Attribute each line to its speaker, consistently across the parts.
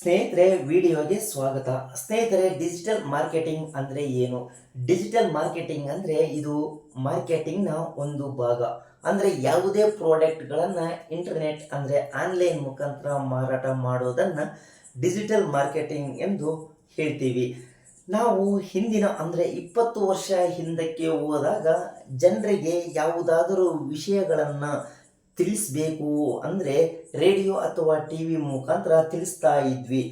Speaker 1: ಸ್ನೇಹಿತರೆ, ವಿಡಿಯೋಗೆ ಸ್ವಾಗತ. ಸ್ನೇಹಿತರೆ ಡಿಜಿಟಲ್ ಮಾರ್ಕೆಟಿಂಗ್ ಅಂದರೆ ಏನು? ಡಿಜಿಟಲ್ ಮಾರ್ಕೆಟಿಂಗ್ ಅಂದರೆ ಇದು ಮಾರ್ಕೆಟಿಂಗ್ನ ಒಂದು ಭಾಗ. ಅಂದರೆ ಯಾವುದೇ ಪ್ರಾಡಕ್ಟ್ಗಳನ್ನು ಇಂಟರ್ನೆಟ್ ಅಂದರೆ ಆನ್ಲೈನ್ ಮುಖಾಂತರ ಮಾರಾಟ ಮಾಡೋದನ್ನು ಡಿಜಿಟಲ್ ಮಾರ್ಕೆಟಿಂಗ್ ಎಂದು ಹೇಳ್ತೀವಿ. ನಾವು ಹಿಂದಿನ ಅಂದರೆ ಇಪ್ಪತ್ತು ವರ್ಷ ಹಿಂದಕ್ಕೆ ಹೋದಾಗ ಜನರಿಗೆ ಯಾವುದಾದರೂ ವಿಷಯಗಳನ್ನು ತಿಳಿಸಬೇಕು ಅಂದರೆ ರೇಡಿಯೋ ಅಥವಾ ಟಿ ವಿ ಮುಖಾಂತರ ತಿಳಿಸ್ತಾ ಇದ್ವಿ.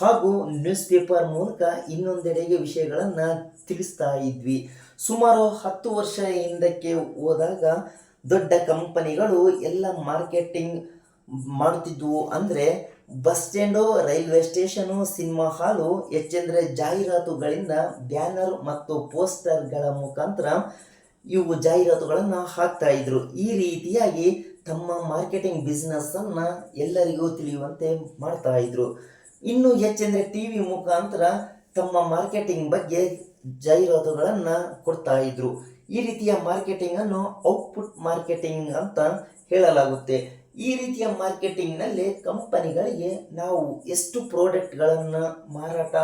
Speaker 1: ಹಾಗೂ ನ್ಯೂಸ್ ಪೇಪರ್ ಮೂಲಕ ಇನ್ನೊಂದೆಡೆಗೆ ವಿಷಯಗಳನ್ನು ತಿಳಿಸ್ತಾ ಇದ್ವಿ. ಸುಮಾರು ಹತ್ತು ವರ್ಷ ಹಿಂದಕ್ಕೆ ಹೋದಾಗ ದೊಡ್ಡ ಕಂಪನಿಗಳು ಎಲ್ಲ ಮಾರ್ಕೆಟಿಂಗ್ ಮಾಡುತ್ತಿದ್ವು. ಅಂದರೆ bus stand, railway station, cinema hall ಹೆಚ್ಚೆಂದರೆ ಜಾಹೀರಾತುಗಳಿಂದ ಬ್ಯಾನರ್ ಮತ್ತು ಪೋಸ್ಟರ್ಗಳ ಮುಖಾಂತರ ಇವು ಜಾಹೀರಾತುಗಳನ್ನು ಹಾಕ್ತಾ ಇದ್ರು. ಈ ರೀತಿಯಾಗಿ ತಮ್ಮ ಮಾರ್ಕೆಟಿಂಗ್ ಬಿಸ್ನೆಸ್ಸನ್ನು ಎಲ್ಲರಿಗೂ ತಿಳಿಯುವಂತೆ ಮಾಡ್ತಾ ಇದ್ರು. ಇನ್ನು ಹೆಚ್ಚೆಂದರೆ ಟಿ ವಿ ಮುಖಾಂತರ ತಮ್ಮ ಮಾರ್ಕೆಟಿಂಗ್ ಬಗ್ಗೆ ಜಾಹೀರಾತುಗಳನ್ನು ಕೊಡ್ತಾ ಇದ್ರು. ಈ ರೀತಿಯ ಮಾರ್ಕೆಟಿಂಗನ್ನು ಔಟ್ಪುಟ್ ಮಾರ್ಕೆಟಿಂಗ್ ಅಂತ ಹೇಳಲಾಗುತ್ತೆ. ಈ ರೀತಿಯ ಮಾರ್ಕೆಟಿಂಗ್ನಲ್ಲಿ ಕಂಪನಿಗಳಿಗೆ ನಾವು ಎಷ್ಟು ಪ್ರಾಡಕ್ಟ್ಗಳನ್ನು ಮಾರಾಟ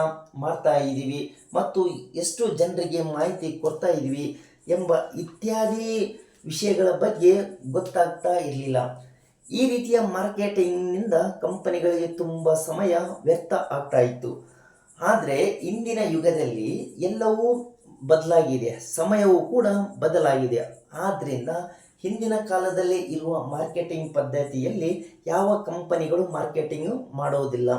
Speaker 1: ಮಾಡ್ತಾ ಇದ್ದೀವಿ ಮತ್ತು ಎಷ್ಟು ಜನರಿಗೆ ಮಾಹಿತಿ ಕೊಡ್ತಾ ಇದ್ದೀವಿ ಎಂಬ ಇತ್ಯಾದಿ ವಿಷಯಗಳ ಬಗ್ಗೆ ಗೊತ್ತಾಗ್ತಾ ಇರಲಿಲ್ಲ. ಈ ರೀತಿಯ ಮಾರ್ಕೆಟಿಂಗ್ನಿಂದ ಕಂಪನಿಗಳಿಗೆ ತುಂಬ ಸಮಯ ವ್ಯರ್ಥ ಆಗ್ತಾ ಇತ್ತು. ಆದರೆ ಇಂದಿನ ಯುಗದಲ್ಲಿ ಎಲ್ಲವೂ ಬದಲಾಗಿದೆ. ಸಮಯವೂ ಕೂಡ ಬದಲಾಗಿದೆ. ಆದ್ದರಿಂದ ಹಿಂದಿನ ಕಾಲದಲ್ಲಿ ಇರುವ ಮಾರ್ಕೆಟಿಂಗ್ ಪದ್ಧತಿಯಲ್ಲಿ ಯಾವ ಕಂಪನಿಗಳು ಮಾರ್ಕೆಟಿಂಗ್ ಮಾಡೋದಿಲ್ಲ.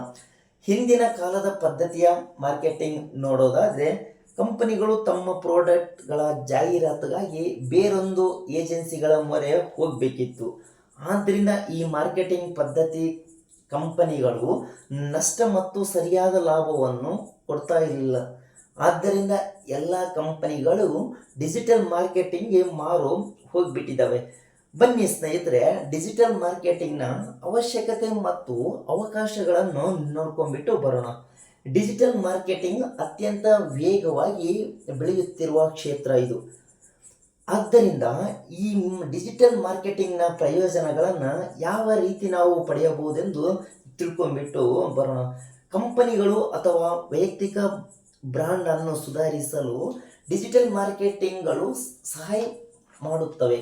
Speaker 1: ಹಿಂದಿನ ಕಾಲದ ಪದ್ಧತಿಯ ಮಾರ್ಕೆಟಿಂಗ್ ನೋಡೋದಾದರೆ ಕಂಪನಿಗಳು ತಮ್ಮ ಪ್ರಾಡಕ್ಟ್ಗಳ ಜಾಹೀರಾತಿಗಾಗಿ ಬೇರೊಂದು ಏಜೆನ್ಸಿಗಳ ಮೊರೆ ಹೋಗಬೇಕಿತ್ತು. ಆದ್ದರಿಂದ ಈ ಮಾರ್ಕೆಟಿಂಗ್ ಪದ್ಧತಿ ಕಂಪನಿಗಳು ನಷ್ಟ ಮತ್ತು ಸರಿಯಾದ ಲಾಭವನ್ನು ಕೊಡ್ತಾ ಇರಲಿಲ್ಲ ಆದ್ದರಿಂದ ಎಲ್ಲ ಕಂಪನಿಗಳು ಡಿಜಿಟಲ್ ಮಾರ್ಕೆಟಿಂಗ್ಗೆ ಮಾರು ಹೋಗಿಬಿಟ್ಟಿದ್ದಾವೆ. ಬನ್ನಿ ಸ್ನೇಹಿತರೆ, ಡಿಜಿಟಲ್ ಮಾರ್ಕೆಟಿಂಗ್ನ ಅವಶ್ಯಕತೆ ಮತ್ತು ಅವಕಾಶಗಳನ್ನು ನೋಡ್ಕೊಂಡ್ಬಿಟ್ಟು ಬರೋಣ. ಡಿಜಿಟಲ್ ಮಾರ್ಕೆಟಿಂಗ್ ಅತ್ಯಂತ ವೇಗವಾಗಿ ಬೆಳೆಯುತ್ತಿರುವ ಕ್ಷೇತ್ರ ಇದು. ಆದ್ದರಿಂದ ಈ ಡಿಜಿಟಲ್ ಮಾರ್ಕೆಟಿಂಗ್ನ ಪ್ರಯೋಜನಗಳನ್ನು ಯಾವ ರೀತಿ ನಾವು ಪಡೆಯಬಹುದೆಂದು ತಿಳ್ಕೊಂಬಿಟ್ಟು ಬರೋಣ. ಕಂಪನಿಗಳು ಅಥವಾ ವೈಯಕ್ತಿಕ ಬ್ರ್ಯಾಂಡನ್ನು ಸುಧಾರಿಸಲು ಡಿಜಿಟಲ್ ಮಾರ್ಕೆಟಿಂಗ್ಗಳು ಸಹಾಯ ಮಾಡುತ್ತವೆ.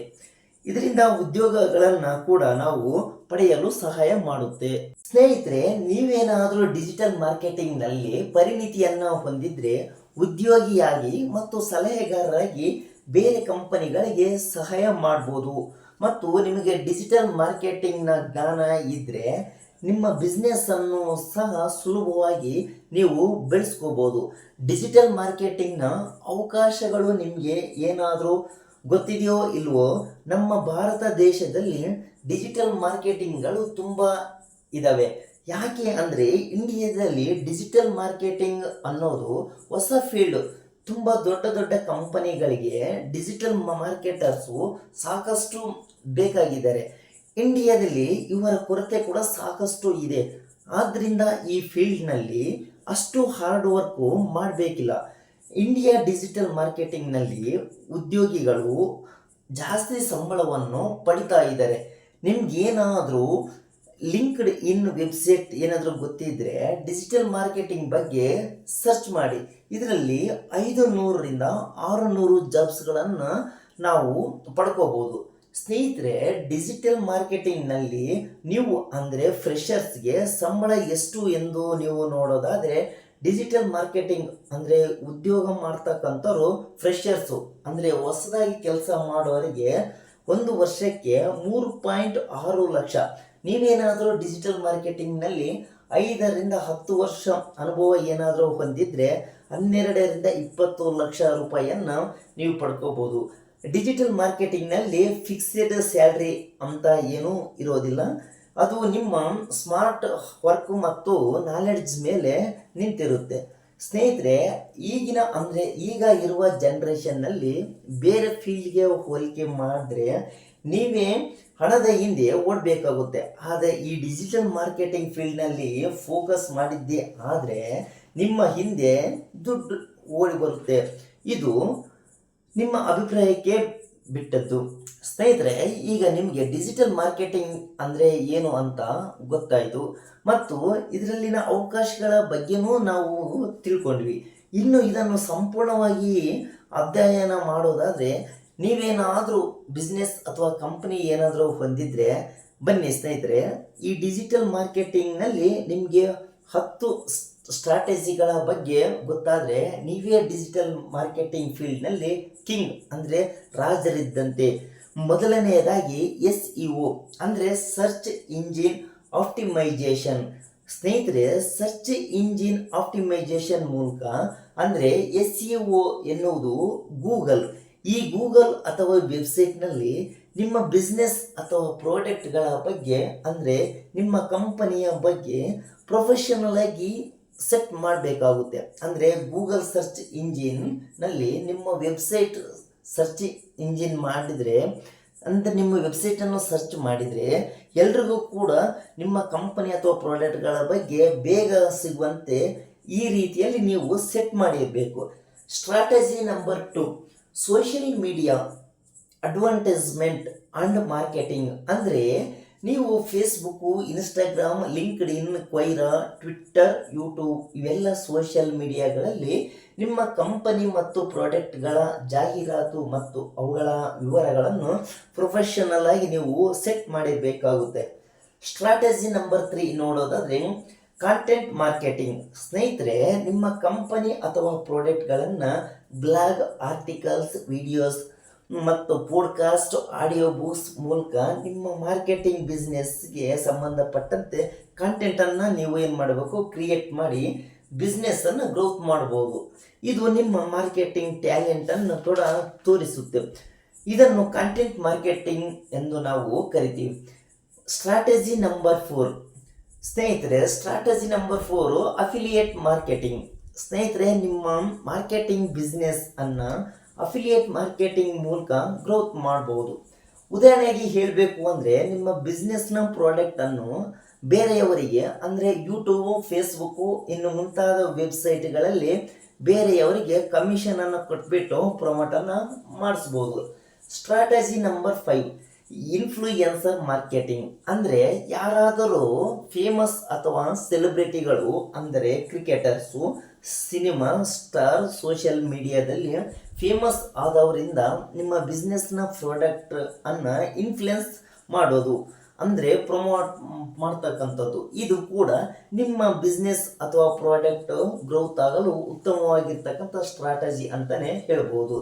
Speaker 1: ಇದರಿಂದ ಉದ್ಯೋಗಗಳನ್ನು ಕೂಡ ನಾವು ಪಡೆಯಲು ಸಹಾಯ ಮಾಡುತ್ತೆ. ಸ್ನೇಹಿತರೆ, ನೀವೇನಾದರೂ ಡಿಜಿಟಲ್ ಮಾರ್ಕೆಟಿಂಗ್ನಲ್ಲಿ ಪರಿಣಿತಿಯನ್ನ ಹೊಂದಿದ್ರೆ ಉದ್ಯೋಗಿಯಾಗಿ ಮತ್ತು ಸಲಹೆಗಾರರಾಗಿ ಬೇರೆ ಕಂಪನಿಗಳಿಗೆ ಸಹಾಯ ಮಾಡ್ಬೋದು. ಮತ್ತು ನಿಮಗೆ ಡಿಜಿಟಲ್ ಮಾರ್ಕೆಟಿಂಗ್ನ ಜ್ಞಾನ ಇದ್ದರೆ ನಿಮ್ಮ ಬಿಸ್ನೆಸ್ಸನ್ನು ಸಹ ಸುಲಭವಾಗಿ ನೀವು ಬೆಳೆಸ್ಕೋಬೋದು. ಡಿಜಿಟಲ್ ಮಾರ್ಕೆಟಿಂಗ್ನ ಅವಕಾಶಗಳು ನಿಮಗೆ ಏನಾದರೂ ಗೊತ್ತಿದೆಯೋ ಇಲ್ವೋ, ನಮ್ಮ ಭಾರತ ದೇಶದಲ್ಲಿ ಡಿಜಿಟಲ್ ಮಾರ್ಕೆಟಿಂಗ್ಗಳು ತುಂಬ ಇದ್ದಾವೆ ಯಾಕೆ ಅಂದರೆ ಇಂಡಿಯಾದಲ್ಲಿ ಡಿಜಿಟಲ್ ಮಾರ್ಕೆಟಿಂಗ್ ಅನ್ನೋದು ಹೊಸ ಫೀಲ್ಡ್ ತುಂಬ ದೊಡ್ಡ ದೊಡ್ಡ ಕಂಪನಿಗಳಿಗೆ ಡಿಜಿಟಲ್ ಮಾರ್ಕೆಟರ್ಸು ಸಾಕಷ್ಟು ಬೇಕಾಗಿದ್ದಾರೆ. ಇಂಡಿಯಾದಲ್ಲಿ ಇವರ ಕೊರತೆ ಕೂಡ ಸಾಕಷ್ಟು ಇದೆ. ಆದ್ದರಿಂದ ಈ ಫೀಲ್ಡ್ನಲ್ಲಿ ಅಷ್ಟು ಹಾರ್ಡ್ ವರ್ಕು ಮಾಡಬೇಕಿಲ್ಲ. ಇಂಡಿಯಾ ಡಿಜಿಟಲ್ ಮಾರ್ಕೆಟಿಂಗ್ನಲ್ಲಿ ಉದ್ಯೋಗಿಗಳು ಜಾಸ್ತಿ ಸಂಬಳವನ್ನು ಪಡಿತಾ ಇದ್ದಾರೆ. ನಿಮ್ಗೇನಾದರೂ ಲಿಂಕ್ಡ್ ಇನ್ ವೆಬ್ಸೈಟ್ ಏನಾದರೂ ಗೊತ್ತಿದ್ದರೆ ಡಿಜಿಟಲ್ ಮಾರ್ಕೆಟಿಂಗ್ ಬಗ್ಗೆ ಸರ್ಚ್ ಮಾಡಿ. ಇದರಲ್ಲಿ ಐದು ನೂರರಿಂದ ಆರು ನೂರು ಜಾಬ್ಸ್ಗಳನ್ನು ನಾವು ಪಡ್ಕೋಬೋದು. ಸ್ನೇಹಿತರೆ ಡಿಜಿಟಲ್ ಮಾರ್ಕೆಟಿಂಗ್ನಲ್ಲಿ ನೀವು ಅಂದರೆ ಫ್ರೆಷರ್ಸ್ಗೆ ಸಂಬಳ ಎಷ್ಟು ಎಂದು ನೀವು ನೋಡೋದಾದರೆ ಡಿಜಿಟಲ್ ಮಾರ್ಕೆಟಿಂಗ್ ಅಂದರೆ ಉದ್ಯೋಗ ಮಾಡ್ತಕ್ಕಂಥವ್ರು ಫ್ರೆಷರ್ಸು ಅಂದರೆ ಹೊಸದಾಗಿ ಕೆಲಸ ಮಾಡೋರಿಗೆ ಒಂದು ವರ್ಷಕ್ಕೆ ಮೂರು ಪಾಯಿಂಟ್ ಆರು ಲಕ್ಷ. ನೀವೇನಾದರೂ ಡಿಜಿಟಲ್ ಮಾರ್ಕೆಟಿಂಗ್ನಲ್ಲಿ ಐದರಿಂದ ಹತ್ತು ವರ್ಷ ಅನುಭವ ಏನಾದರೂ ಹೊಂದಿದ್ರೆ ಹನ್ನೆರಡರಿಂದ ಇಪ್ಪತ್ತು ಲಕ್ಷ ರೂಪಾಯಿಯನ್ನು ನೀವು ಪಡ್ಕೋಬೋದು. ಡಿಜಿಟಲ್ ಮಾರ್ಕೆಟಿಂಗ್ನಲ್ಲಿ ಫಿಕ್ಸೆಡ್ ಸ್ಯಾಲ್ರಿ ಅಂತ ಏನೂ ಇರೋದಿಲ್ಲ. ಅದು ನಿಮ್ಮ ಸ್ಮಾರ್ಟ್ ವರ್ಕ್ ಮತ್ತು ನಾಲೆಡ್ಜ್ ಮೇಲೆ ನಿಂತಿರುತ್ತೆ. ಸ್ನೇಹಿತರೆ, ಈಗಿನ ಅಂದರೆ ಈಗ ಇರುವ ಜನ್ರೇಷನ್ನಲ್ಲಿ ಬೇರೆ ಫೀಲ್ಡ್ಗೆ ಹೋಲಿಕೆ ಮಾಡಿದ್ರೆ ನೀವೇ ಹಣದ ಹಿಂದೆ ಓಡಬೇಕಾಗುತ್ತೆ. ಆದರೆ ಈ ಡಿಜಿಟಲ್ ಮಾರ್ಕೆಟಿಂಗ್ ಫೀಲ್ಡ್ನಲ್ಲಿ ಫೋಕಸ್ ಮಾಡಿದ್ದೇ ಆದರೆ ನಿಮ್ಮ ಹಿಂದೆ ದುಡ್ಡು ಓಡಿ ಬರುತ್ತೆ. ಇದು ನಿಮ್ಮ ಅಭಿಪ್ರಾಯಕ್ಕೆ ಬಿಟ್ಟದ್ದು. ಸ್ನೇಹಿತರೆ, ಈಗ ನಿಮಗೆ ಡಿಜಿಟಲ್ ಮಾರ್ಕೆಟಿಂಗ್ ಅಂದರೆ ಏನು ಅಂತ ಗೊತ್ತಾಯಿತು. ಮತ್ತು ಇದರಲ್ಲಿನ ಅವಕಾಶಗಳ ಬಗ್ಗೆನೂ ನಾವು ತಿಳ್ಕೊಂಡ್ವಿ. ಇನ್ನು ಇದನ್ನು ಸಂಪೂರ್ಣವಾಗಿ ಅಧ್ಯಯನ ಮಾಡೋದಾದರೆ, ನೀವೇನಾದರೂ ಬಿಸ್ನೆಸ್ ಅಥವಾ ಕಂಪ್ನಿ ಏನಾದರೂ ಹೊಂದಿದ್ರೆ, ಬನ್ನಿ ಸ್ನೇಹಿತರೆ, ಈ ಡಿಜಿಟಲ್ ಮಾರ್ಕೆಟಿಂಗ್ನಲ್ಲಿ ನಿಮಗೆ ಹತ್ತು ಸ್ಟ್ರಾಟಜಿಗಳ ಬಗ್ಗೆ ಗೊತ್ತಾದರೆ ನೀವೇ ಡಿಜಿಟಲ್ ಮಾರ್ಕೆಟಿಂಗ್ ಫೀಲ್ಡ್ನಲ್ಲಿ ಕಿಂಗ್ ಅಂದರೆ ರಾಜರಿದ್ದಂತೆ. ಮೊದಲನೆಯದಾಗಿ ಎಸ್ ಇ ಒ ಅಂದರೆ ಸರ್ಚ್ ಇಂಜಿನ್ ಆಪ್ಟಿಮೈಜೇಷನ್ ಸ್ನೇಹಿತರೆ ಸರ್ಚ್ ಇಂಜಿನ್ ಆಪ್ಟಿಮೈಜೇಷನ್ ಮೂಲಕ ಅಂದರೆ ಎಸ್ ಇ ಒ ಎನ್ನುವುದು ಗೂಗಲ್. ಈ ಗೂಗಲ್ ಅಥವಾ ವೆಬ್ಸೈಟ್ನಲ್ಲಿ ನಿಮ್ಮ ಬಿಸ್ನೆಸ್ ಅಥವಾ ಪ್ರಾಡಕ್ಟ್ಗಳ ಬಗ್ಗೆ ಅಂದರೆ ನಿಮ್ಮ ಕಂಪನಿಯ ಬಗ್ಗೆ ಪ್ರೊಫೆಷನಲ್ ಆಗಿ ಸೆಟ್ ಮಾಡಬೇಕಾಗುತ್ತೆ. ಅಂದರೆ ಗೂಗಲ್ ಸರ್ಚ್ ಇಂಜಿನ್ನಲ್ಲಿ ನಿಮ್ಮ ವೆಬ್ಸೈಟ್ ಸರ್ಚ್ ಇಂಜಿನ್ ಮಾಡಿದರೆ, ಅಂದರೆ ನಿಮ್ಮ ವೆಬ್ಸೈಟನ್ನು ಸರ್ಚ್ ಮಾಡಿದರೆ ಎಲ್ರಿಗೂ ಕೂಡ ನಿಮ್ಮ ಕಂಪನಿ ಅಥವಾ ಪ್ರಾಡಕ್ಟ್ಗಳ ಬಗ್ಗೆ ಬೇಗ ಸಿಗುವಂತೆ ಈ ರೀತಿಯಲ್ಲಿ ನೀವು ಸೆಟ್ ಮಾಡಿರಬೇಕು. Strategy number two social media advertisement and marketing ಅಂದರೆ ನೀವು Facebook Instagram LinkedIn Quora Twitter YouTube ಇವೆಲ್ಲ ಸೋಷಿಯಲ್ ಮೀಡಿಯಾಗಳಲ್ಲಿ ನಿಮ್ಮ ಕಂಪನಿ ಮತ್ತು ಪ್ರಾಡಕ್ಟ್ಗಳ ಜಾಹೀರಾತು ಮತ್ತು ಅವುಗಳ ವಿವರಗಳನ್ನು ಪ್ರೊಫೆಷನಲ್ ಆಗಿ ನೀವು ಸೆಟ್ ಮಾಡಿರಬೇಕಾಗುತ್ತೆ ಸ್ಟ್ರಾಟಜಿ ನಂಬರ್ ತ್ರೀ ನೋಡೋದಾದರೆ ಕಾಂಟೆಂಟ್ ಮಾರ್ಕೆಟಿಂಗ್ ಸ್ನೇಹಿತರೆ, ನಿಮ್ಮ ಕಂಪನಿ ಅಥವಾ ಪ್ರಾಡಕ್ಟ್ಗಳನ್ನು ಬ್ಲಾಗ್ ಆರ್ಟಿಕಲ್ಸ್ ವಿಡಿಯೋಸ್ ಮತ್ತು ಪೋಡ್ಕಾಸ್ಟ್ ಆಡಿಯೋ ಬುಕ್ಸ್ ಮೂಲಕ ನಿಮ್ಮ ಮಾರ್ಕೆಟಿಂಗ್ ಬಿಸ್ನೆಸ್ಗೆ ಸಂಬಂಧಪಟ್ಟಂತೆ ಕಂಟೆಂಟನ್ನು ನೀವು ಏನು ಮಾಡಬೇಕು? ಕ್ರಿಯೇಟ್ ಮಾಡಿ ಬಿಸ್ನೆಸ್ಸನ್ನು ಗ್ರೋತ್ ಮಾಡ್ಬೋದು. ಇದು ನಿಮ್ಮ ಮಾರ್ಕೆಟಿಂಗ್ ಟ್ಯಾಲೆಂಟನ್ನು ಕೂಡ ತೋರಿಸುತ್ತೆ. ಇದನ್ನು ಕಂಟೆಂಟ್ ಮಾರ್ಕೆಟಿಂಗ್ ಎಂದು ನಾವು ಕರಿತೀವಿ. ಸ್ಟ್ರಾಟಜಿ ನಂಬರ್ ಫೋರ್ ಸ್ನೇಹಿತರೆ strategy number four affiliate marketing ಸ್ನೇಹಿತರೆ, ನಿಮ್ಮ ಮಾರ್ಕೆಟಿಂಗ್ ಬಿಸ್ನೆಸ್ ಅನ್ನ ಅಫಿಲಿಯೇಟ್ ಮಾರ್ಕೆಟಿಂಗ್ ಮೂಲಕ ಗ್ರೋತ್ ಮಾಡ್ಬೋದು. ಉದಾಹರಣೆಗೆ ಹೇಳಬೇಕು ಅಂದರೆ ನಿಮ್ಮ ಬಿಸ್ನೆಸ್ನ ಪ್ರಾಡಕ್ಟನ್ನು ಬೇರೆಯವರಿಗೆ, ಅಂದರೆ ಯೂಟ್ಯೂಬು ಫೇಸ್ಬುಕ್ಕು ಇನ್ನು ಮುಂತಾದ ವೆಬ್ಸೈಟ್ಗಳಲ್ಲಿ ಬೇರೆಯವರಿಗೆ ಕಮಿಷನನ್ನು ಕೊಟ್ಬಿಟ್ಟು ಪ್ರಮೋಟನ್ನು ಮಾಡಿಸ್ಬೋದು. Strategy number five influencer marketing ಅಂದರೆ ಯಾರಾದರೂ ಫೇಮಸ್ ಅಥವಾ ಸೆಲೆಬ್ರಿಟಿಗಳು ಅಂದರೆ ಕ್ರಿಕೆಟರ್ಸು ಸಿನಿಮಾ ಸ್ಟಾರ್ ಸೋಷಿಯಲ್ ಮೀಡಿಯಾದಲ್ಲಿ ಫೇಮಸ್ ಆದವರಿಂದ ನಿಮ್ಮ ಬಿಸ್ನೆಸ್ನ ಪ್ರಾಡಕ್ಟ್ ಅನ್ನು ಇನ್ಫ್ಲುಯೆನ್ಸ್ ಮಾಡೋದು. ಅಂದರೆ ಪ್ರಮೋಟ್ ಮಾಡ್ತಕ್ಕಂಥದ್ದು. ಇದು ಕೂಡ ನಿಮ್ಮ ಬಿಸ್ನೆಸ್ ಅಥವಾ ಪ್ರಾಡಕ್ಟ್ ಗ್ರೋತ್ ಆಗಲು ಉತ್ತಮವಾಗಿರ್ತಕ್ಕಂಥ ಸ್ಟ್ರಾಟಜಿ ಅಂತಲೇ ಹೇಳ್ಬೋದು.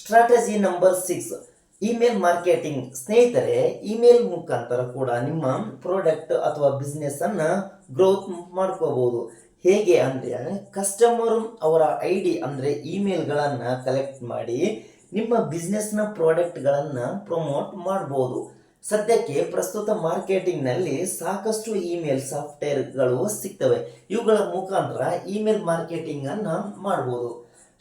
Speaker 1: Strategy number six email marketing ಸ್ನೇಹಿತರೆ ಇಮೇಲ್ ಮುಖಾಂತರ ಕೂಡ ನಿಮ್ಮ ಪ್ರಾಡಕ್ಟ್ ಅಥವಾ ಬಿಸ್ನೆಸ್ಸನ್ನು ಗ್ರೋತ್ ಮಾಡ್ಕೋಬೋದು. ಹೇಗೆ ಅಂದರೆ ಕಸ್ಟಮರ್ ಅವರ ಐ ಡಿ ಅಂದರೆ ಇಮೇಲ್ಗಳನ್ನು ಕಲೆಕ್ಟ್ ಮಾಡಿ ನಿಮ್ಮ ಬಿಸ್ನೆಸ್ನ ಪ್ರಾಡಕ್ಟ್ಗಳನ್ನು ಪ್ರಮೋಟ್ ಮಾಡ್ಬೋದು. ಸದ್ಯಕ್ಕೆ ಪ್ರಸ್ತುತ ಮಾರ್ಕೆಟಿಂಗ್ನಲ್ಲಿ ಸಾಕಷ್ಟು ಇಮೇಲ್ ಸಾಫ್ಟ್ವೇರ್ಗಳು ಸಿಗ್ತವೆ. ಇವುಗಳ ಮುಖಾಂತರ ಇಮೇಲ್ ಮಾರ್ಕೆಟಿಂಗನ್ನು ಮಾಡ್ಬೋದು.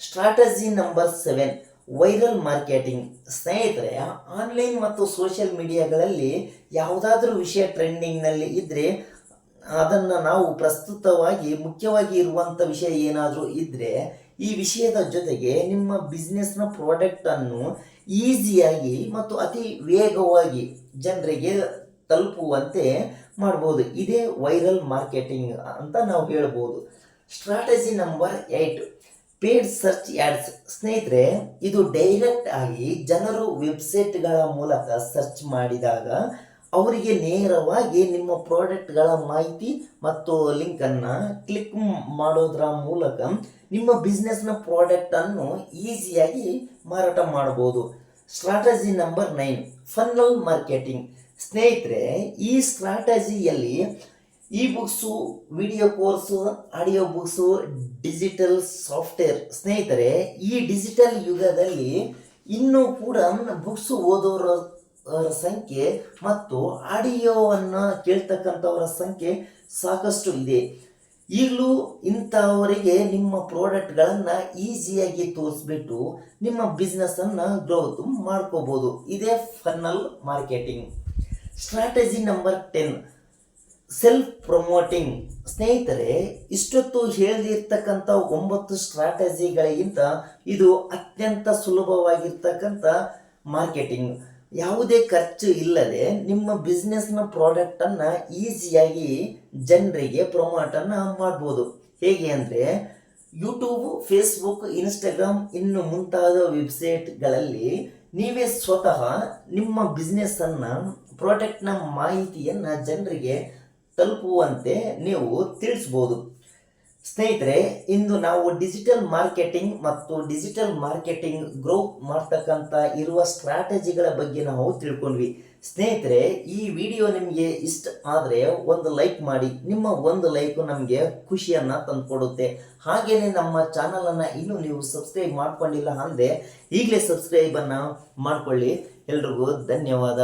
Speaker 1: Strategy number seven viral marketing ಸ್ನೇಹಿತರೆ ಆನ್ಲೈನ್ ಮತ್ತು ಸೋಷಿಯಲ್ ಮೀಡಿಯಾಗಳಲ್ಲಿ ಯಾವುದಾದ್ರೂ ವಿಷಯ ಟ್ರೆಂಡಿಂಗ್ನಲ್ಲಿ ಇದ್ದರೆ ಅದನ್ನು ನಾವು ಪ್ರಸ್ತುತವಾಗಿ ಮುಖ್ಯವಾಗಿ ಇರುವಂಥ ವಿಷಯ ಏನಾದರೂ ಇದ್ದರೆ ಈ ವಿಷಯದ ಜೊತೆಗೆ ನಿಮ್ಮ ಬಿಸ್ನೆಸ್ನ ಪ್ರಾಡಕ್ಟನ್ನು ಈಸಿಯಾಗಿ ಮತ್ತು ಅತಿ ವೇಗವಾಗಿ ಜನರಿಗೆ ತಲುಪುವಂತೆ ಮಾಡ್ಬೋದು. ಇದೇ ವೈರಲ್ ಮಾರ್ಕೆಟಿಂಗ್ ಅಂತ ನಾವು ಹೇಳ್ಬೋದು. Strategy number eight paid search ads ಸ್ನೇಹಿತರೆ, ಇದು ಡೈರೆಕ್ಟ್ ಆಗಿ ಜನರು ವೆಬ್ಸೈಟ್ಗಳ ಮೂಲಕ ಸರ್ಚ್ ಮಾಡಿದಾಗ ಅವರಿಗೆ ನೇರವಾಗಿ ನಿಮ್ಮ ಪ್ರಾಡಕ್ಟ್ಗಳ ಮಾಹಿತಿ ಮತ್ತು ಲಿಂಕನ್ನು ಕ್ಲಿಕ್ ಮಾಡೋದ್ರ ಮೂಲಕ ನಿಮ್ಮ ಬಿಸ್ನೆಸ್ನ ಪ್ರಾಡಕ್ಟನ್ನು ಈಸಿಯಾಗಿ ಮಾರಾಟ ಮಾಡ್ಬೋದು. Strategy number nine, funnel marketing. ಸ್ನೇಹಿತರೆ, ಈ ಸ್ಟ್ರಾಟಜಿಯಲ್ಲಿ e books video course, audio books, digital software. ಸ್ನೇಹಿತರೆ, ಈ ಡಿಜಿಟಲ್ ಯುಗದಲ್ಲಿ ಇನ್ನೂ ಕೂಡ ಬುಕ್ಸು ಓದೋರ ಅವರ ಸಂಖ್ಯೆ ಮತ್ತು ಆಡಿಯೋವನ್ನು ಕೇಳ್ತಕ್ಕಂಥವರ ಸಂಖ್ಯೆ ಸಾಕಷ್ಟು ಇದೆ. ಈಗಲೂ ಇಂಥವರಿಗೆ ನಿಮ್ಮ ಪ್ರಾಡಕ್ಟ್ಗಳನ್ನು ಈಸಿಯಾಗಿ ತೋರಿಸ್ಬಿಟ್ಟು ನಿಮ್ಮ ಬಿಸ್ನೆಸ್ಸನ್ನು ಗ್ರೋತ್ ಮಾಡ್ಕೋಬೋದು. ಇದೇ funnel marketing. Strategy number ten self promoting ಸ್ನೇಹಿತರೆ, ಇಷ್ಟೊತ್ತು ಹೇಳದಿರ್ತಕ್ಕಂಥ ಒಂಬತ್ತು ಸ್ಟ್ರಾಟಜಿಗಳಿಗಿಂತ ಇದು ಅತ್ಯಂತ ಸುಲಭವಾಗಿರ್ತಕ್ಕಂಥ ಮಾರ್ಕೆಟಿಂಗ್. ಯಾವುದೇ ಖರ್ಚು ಇಲ್ಲದೆ ನಿಮ್ಮ ಬಿಸ್ನೆಸ್ನ ಪ್ರಾಡಕ್ಟನ್ನು ಈಸಿಯಾಗಿ ಜನರಿಗೆ ಪ್ರಮೋಟನ್ನು ಮಾಡ್ಬೋದು. ಹೇಗೆ ಅಂದರೆ ಯೂಟ್ಯೂಬು ಫೇಸ್ಬುಕ್ ಇನ್ಸ್ಟಾಗ್ರಾಮ್ ಇನ್ನು ಮುಂತಾದ ವೆಬ್ಸೈಟ್ಗಳಲ್ಲಿ ನೀವೇ ಸ್ವತಃ ನಿಮ್ಮ ಬಿಸ್ನೆಸ್ಸನ್ನು ಪ್ರಾಡಕ್ಟ್ನ ಮಾಹಿತಿಯನ್ನು ಜನರಿಗೆ ತಲುಪುವಂತೆ ನೀವು ತಿಳಿಸ್ಬೋದು. ಸ್ನೇಹಿತರೆ, ಇಂದು ನಾವು ಡಿಜಿಟಲ್ ಮಾರ್ಕೆಟಿಂಗ್ ಮತ್ತು ಡಿಜಿಟಲ್ ಮಾರ್ಕೆಟಿಂಗ್ ಗ್ರೋ ಮಾಡ್ತಕ್ಕಂಥ ಇರುವ ಸ್ಟ್ರಾಟಜಿಗಳ ಬಗ್ಗೆ ನಾವು ತಿಳ್ಕೊಂಡ್ವಿ. ಸ್ನೇಹಿತರೆ, ಈ ವಿಡಿಯೋ ನಿಮಗೆ ಇಷ್ಟ ಆದರೆ ಒಂದು ಲೈಕ್ ಮಾಡಿ. ನಿಮ್ಮ ಒಂದು ಲೈಕು ನಮಗೆ ಖುಷಿಯನ್ನು ತಂದುಕೊಡುತ್ತೆ. ಹಾಗೆಯೇ ನಮ್ಮ ಚಾನಲನ್ನು ಇನ್ನೂ ನೀವು ಸಬ್ಸ್ಕ್ರೈಬ್ ಮಾಡ್ಕೊಂಡಿಲ್ಲ ಅಂದರೆ ಈಗಲೇ ಸಬ್ಸ್ಕ್ರೈಬನ್ನು ಮಾಡಿಕೊಳ್ಳಿ. ಎಲ್ರಿಗೂ ಧನ್ಯವಾದ.